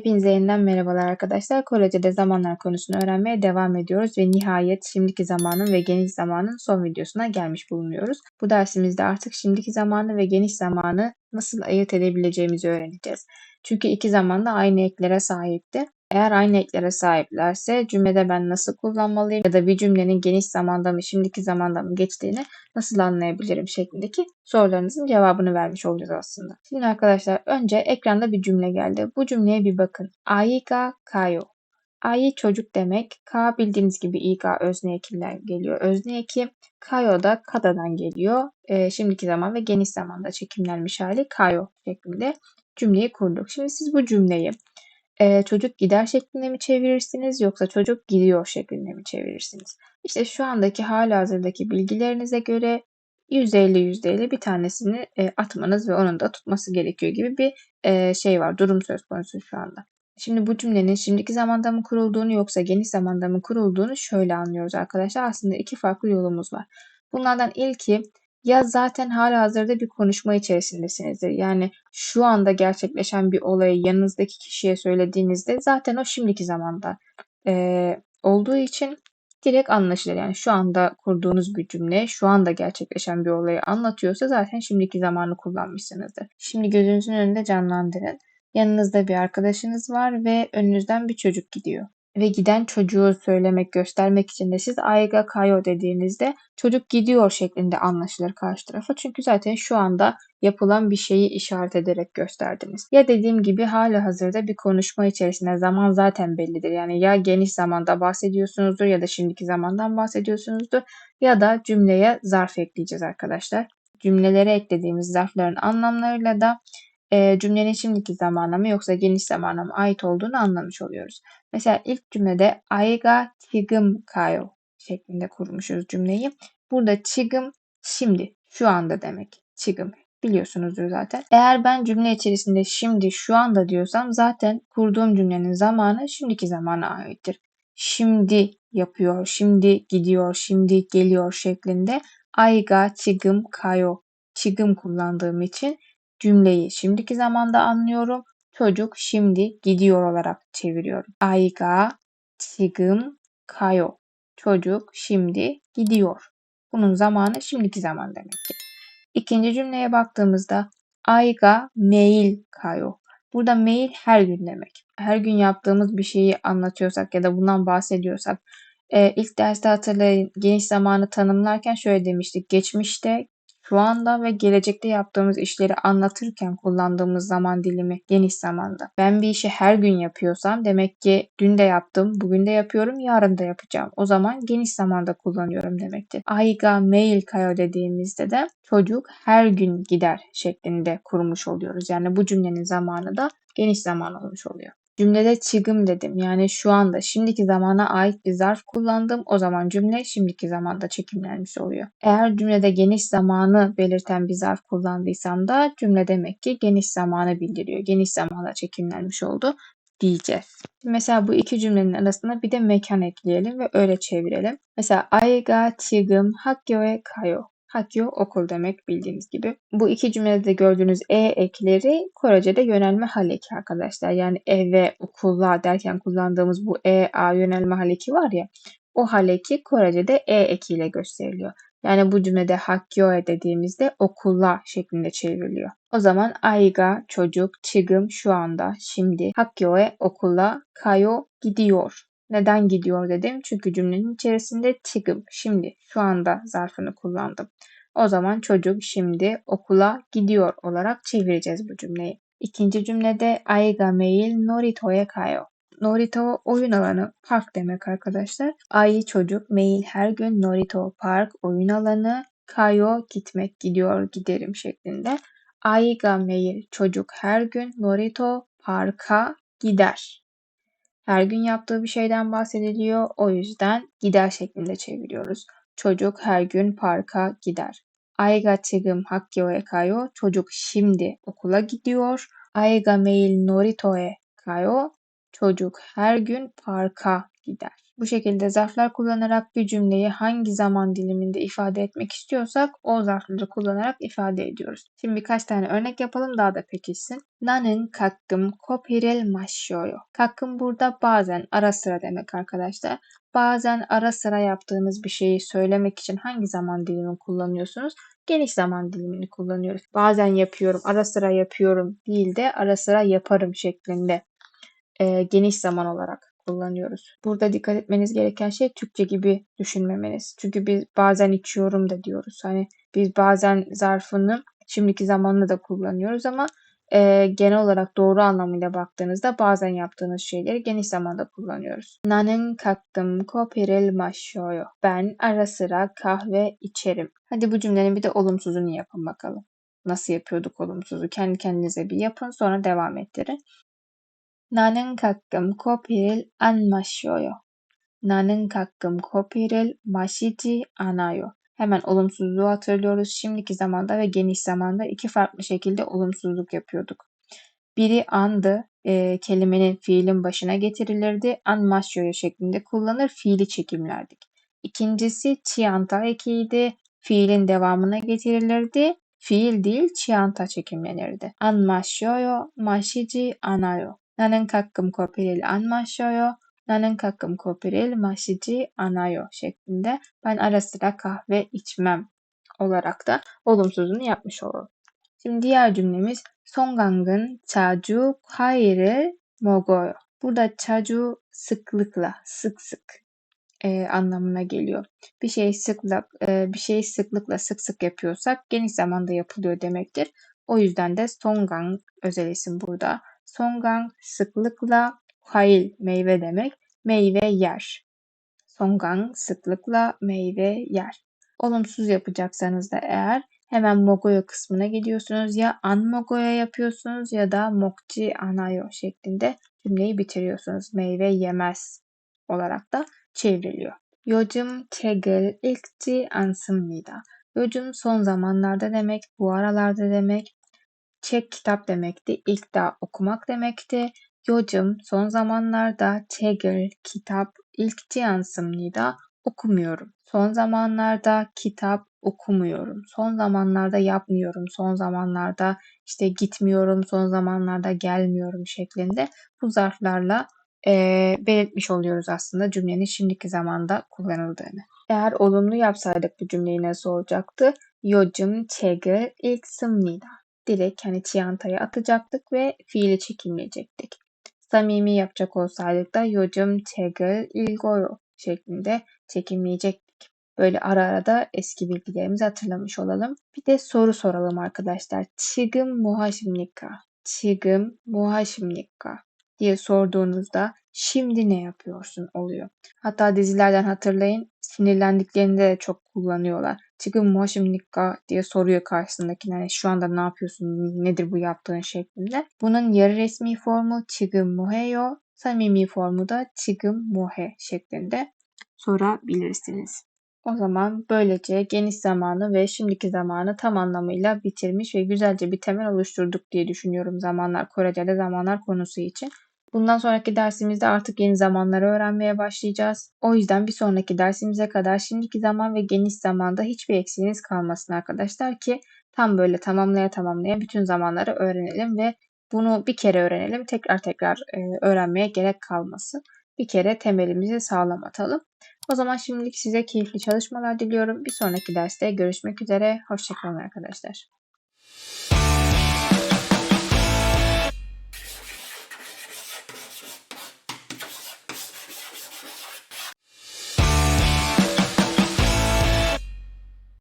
Hepinize yeniden merhabalar arkadaşlar. Korece'de zamanlar konusunu öğrenmeye devam ediyoruz ve nihayet şimdiki zamanın ve geniş zamanın son videosuna gelmiş bulunuyoruz. Bu dersimizde artık şimdiki zamanı ve geniş zamanı nasıl ayırt edebileceğimizi öğreneceğiz. Çünkü iki zaman da aynı eklere sahipti. Eğer aynı eklere sahiplerse cümlede ben nasıl kullanmalıyım ya da bir cümlenin geniş zamanda mı şimdiki zamanda mı geçtiğini nasıl anlayabilirim şeklindeki sorularınızın cevabını vermiş olacağız aslında. Şimdi arkadaşlar önce ekranda bir cümle geldi. Bu cümleye bir bakın. Aiga kayo. Ai çocuk demek. Ka bildiğiniz gibi ika özne ekimler geliyor. Özne eki. Kayo da kadadan geliyor. E, şimdiki zaman ve geniş zamanda çekimlenmiş hali kayo şeklinde cümleyi kurduk. Şimdi siz bu cümleyi e, çocuk gider şeklinde mi çevirirsiniz yoksa çocuk gidiyor şeklinde mi çevirirsiniz? İşte şu andaki halihazırdaki bilgilerinize göre %50 %50 bir tanesini e, atmanız ve onun da tutması gerekiyor gibi bir e, şey var. Durum söz konusu şu anda. Şimdi bu cümlenin şimdiki zamanda mı kurulduğunu yoksa geniş zamanda mı kurulduğunu şöyle anlıyoruz arkadaşlar. Aslında iki farklı yolumuz var. Bunlardan ilki ya zaten halihazırda bir konuşma içerisindesinizdir. Yani şu anda gerçekleşen bir olayı yanınızdaki kişiye söylediğinizde zaten o şimdiki zamanda e, olduğu için direkt anlaşılır. Yani şu anda kurduğunuz bir cümle, şu anda gerçekleşen bir olayı anlatıyorsa zaten şimdiki zamanı kullanmışsınızdır. Şimdi gözünüzün önünde canlandırın. Yanınızda bir arkadaşınız var ve önünüzden bir çocuk gidiyor ve giden çocuğu söylemek, göstermek için de siz aiga kayo dediğinizde çocuk gidiyor şeklinde anlaşılır karşı tarafa. Çünkü zaten şu anda yapılan bir şeyi işaret ederek gösterdiniz. Ya dediğim gibi hala hazırda bir konuşma içerisinde zaman zaten bellidir. Yani ya geniş zamanda bahsediyorsunuzdur ya da şimdiki zamandan bahsediyorsunuzdur ya da cümleye zarf ekleyeceğiz arkadaşlar. Cümlelere eklediğimiz zarfların anlamlarıyla da e, cümlenin şimdiki zamana mı yoksa geniş zamana mı ait olduğunu anlamış oluyoruz. Mesela ilk cümlede aiga tigım kayo şeklinde kurmuşuz cümleyi. Burada çigım şimdi, şu anda demek. Çigım biliyorsunuzdur zaten. Eğer ben cümle içerisinde şimdi, şu anda diyorsam zaten kurduğum cümlenin zamanı şimdiki zamana aittir. Şimdi yapıyor, şimdi gidiyor, şimdi geliyor şeklinde aiga çigım kayo çigım kullandığım için Cümleyi şimdiki zamanda anlıyorum. Çocuk şimdi gidiyor olarak çeviriyorum. Ayga 지금 kayo. Çocuk şimdi gidiyor. Bunun zamanı şimdiki zaman demek ki. İkinci cümleye baktığımızda ayga mail kayo. Burada mail her gün demek. Her gün yaptığımız bir şeyi anlatıyorsak ya da bundan bahsediyorsak e, ilk derste hatırlayın geniş zamanı tanımlarken şöyle demiştik. Geçmişte şu anda ve gelecekte yaptığımız işleri anlatırken kullandığımız zaman dilimi geniş zamanda. Ben bir işi her gün yapıyorsam demek ki dün de yaptım, bugün de yapıyorum, yarın da yapacağım. O zaman geniş zamanda kullanıyorum demektir. Aiga mail kayo dediğimizde de çocuk her gün gider şeklinde kurmuş oluyoruz. Yani bu cümlenin zamanı da geniş zaman olmuş oluyor. Cümlede çıgım dedim. Yani şu anda şimdiki zamana ait bir zarf kullandım. O zaman cümle şimdiki zamanda çekimlenmiş oluyor. Eğer cümlede geniş zamanı belirten bir zarf kullandıysam da cümle demek ki geniş zamanı bildiriyor. Geniş zamanda çekimlenmiş oldu diyeceğiz. Mesela bu iki cümlenin arasına bir de mekan ekleyelim ve öyle çevirelim. Mesela I ga chigum hakyoe kayo. Hakyo okul demek bildiğiniz gibi. Bu iki cümlede de gördüğünüz e ekleri Korece'de yönelme hal eki arkadaşlar. Yani eve, okulla derken kullandığımız bu e, a yönelme hal eki var ya. O hal eki Korece'de e ekiyle gösteriliyor. Yani bu cümlede hakyoe dediğimizde okulla şeklinde çevriliyor. O zaman aiga çocuk, çigım şu anda, şimdi, hakyoe okula, kayo gidiyor. Neden gidiyor dedim. Çünkü cümlenin içerisinde tigim, şimdi, şu anda zarfını kullandım. O zaman çocuk şimdi okula gidiyor olarak çevireceğiz bu cümleyi. İkinci cümlede Aiga mail norito'ya kayo. Norito oyun alanı, park demek arkadaşlar. Ai çocuk, mail her gün, Norito park, oyun alanı, kayo gitmek, gidiyor, giderim şeklinde. Aiga mail çocuk her gün, Norito parka gider her gün yaptığı bir şeyden bahsediliyor. O yüzden gider şeklinde çeviriyoruz. Çocuk her gün parka gider. Ayga 지금 학교에 가요. Çocuk şimdi okula gidiyor. Ayga 매일 놀이터에 가요. Çocuk her gün parka gider. Bu şekilde zarflar kullanarak bir cümleyi hangi zaman diliminde ifade etmek istiyorsak o zarfları kullanarak ifade ediyoruz. Şimdi birkaç tane örnek yapalım daha da pekişsin. 나는 가끔 커피를 마셔요. 가끔 burada bazen ara sıra demek arkadaşlar. Bazen ara sıra yaptığınız bir şeyi söylemek için hangi zaman dilimini kullanıyorsunuz? Geniş zaman dilimini kullanıyoruz. Bazen yapıyorum, ara sıra yapıyorum değil de ara sıra yaparım şeklinde e, geniş zaman olarak kullanıyoruz. Burada dikkat etmeniz gereken şey Türkçe gibi düşünmemeniz. Çünkü biz bazen içiyorum da diyoruz. Hani biz bazen zarfını şimdiki zamanla da kullanıyoruz ama e, genel olarak doğru anlamıyla baktığınızda bazen yaptığınız şeyleri geniş zamanda kullanıyoruz. Nanen kaktım koperil maşoyo. Ben ara sıra kahve içerim. Hadi bu cümlenin bir de olumsuzunu yapın bakalım. Nasıl yapıyorduk olumsuzu? Kendi kendinize bir yapın sonra devam ettirin. 나는 가끔 커피를 안 마셔요. 나는 가끔 커피를 마시지 않아요. Hemen olumsuzluğu hatırlıyoruz. Şimdiki zamanda ve geniş zamanda iki farklı şekilde olumsuzluk yapıyorduk. Biri andı, e, kelimenin fiilin başına getirilirdi. An maşyoya şeklinde kullanır, fiili çekimlerdik. İkincisi çianta ekiydi. Fiilin devamına getirilirdi. Fiil değil çianta çekimlenirdi. An maşyoyo, maşici anayo. 나는 가끔 커피를 안 마셔요. 나는 가끔 커피를 마시지 않아요 şeklinde ben ara sıra kahve içmem olarak da olumsuzunu yapmış olalım. Şimdi diğer cümlemiz 송강은 자주 과일을 먹어요. Burada 자주 sıklıkla, sık sık e, anlamına geliyor. Bir şey sıkla, e, bir şey sıklıkla sık sık yapıyorsak geniş zamanda yapılıyor demektir. O yüzden de 송강 özel isim burada. 송강 sıklıkla, 과일 meyve demek, meyve yer. 송강 sıklıkla meyve yer. Olumsuz yapacaksanız da eğer hemen mogoyo kısmına gidiyorsunuz. Ya an mogoyo yapıyorsunuz ya da mokci anayo şeklinde cümleyi bitiriyorsunuz. Meyve yemez olarak da çevriliyor. 요즘 책을 읽지 않습니다. 요즘 son zamanlarda demek, bu aralarda demek. Çek kitap demekti. İlk da okumak demekti. 요즘 son zamanlarda 책을 kitap 읽지 않습니다. okumuyorum. Son zamanlarda kitap okumuyorum. Son zamanlarda yapmıyorum. Son zamanlarda işte gitmiyorum. Son zamanlarda gelmiyorum şeklinde bu zarflarla e, belirtmiş oluyoruz aslında cümlenin şimdiki zamanda kullanıldığını. Eğer olumlu yapsaydık bu cümleyi nasıl olacaktı? 요즘 책을 읽습니다. direkt hani çiyantaya atacaktık ve fiili çekimleyecektik. Samimi yapacak olsaydık da yocum tegel ilgoyo şeklinde çekimleyecektik. Böyle ara ara da eski bilgilerimizi hatırlamış olalım. Bir de soru soralım arkadaşlar. Çigim muhaşimnika. Çigim muhaşimnika diye sorduğunuzda şimdi ne yapıyorsun oluyor. Hatta dizilerden hatırlayın sinirlendiklerinde de çok kullanıyorlar. Çıkın moşimnikka diye soruyor karşısındakine hani şu anda ne yapıyorsun nedir bu yaptığın şeklinde. Bunun yarı resmi formu çıkın moheyo samimi formu da çıkın mohe şeklinde sorabilirsiniz. O zaman böylece geniş zamanı ve şimdiki zamanı tam anlamıyla bitirmiş ve güzelce bir temel oluşturduk diye düşünüyorum zamanlar Korece'de zamanlar konusu için. Bundan sonraki dersimizde artık yeni zamanları öğrenmeye başlayacağız. O yüzden bir sonraki dersimize kadar şimdiki zaman ve geniş zamanda hiçbir eksiğiniz kalmasın arkadaşlar ki tam böyle tamamlaya tamamlaya bütün zamanları öğrenelim ve bunu bir kere öğrenelim tekrar tekrar e, öğrenmeye gerek kalmasın. Bir kere temelimizi sağlam atalım. O zaman şimdilik size keyifli çalışmalar diliyorum. Bir sonraki derste görüşmek üzere. Hoşçakalın arkadaşlar.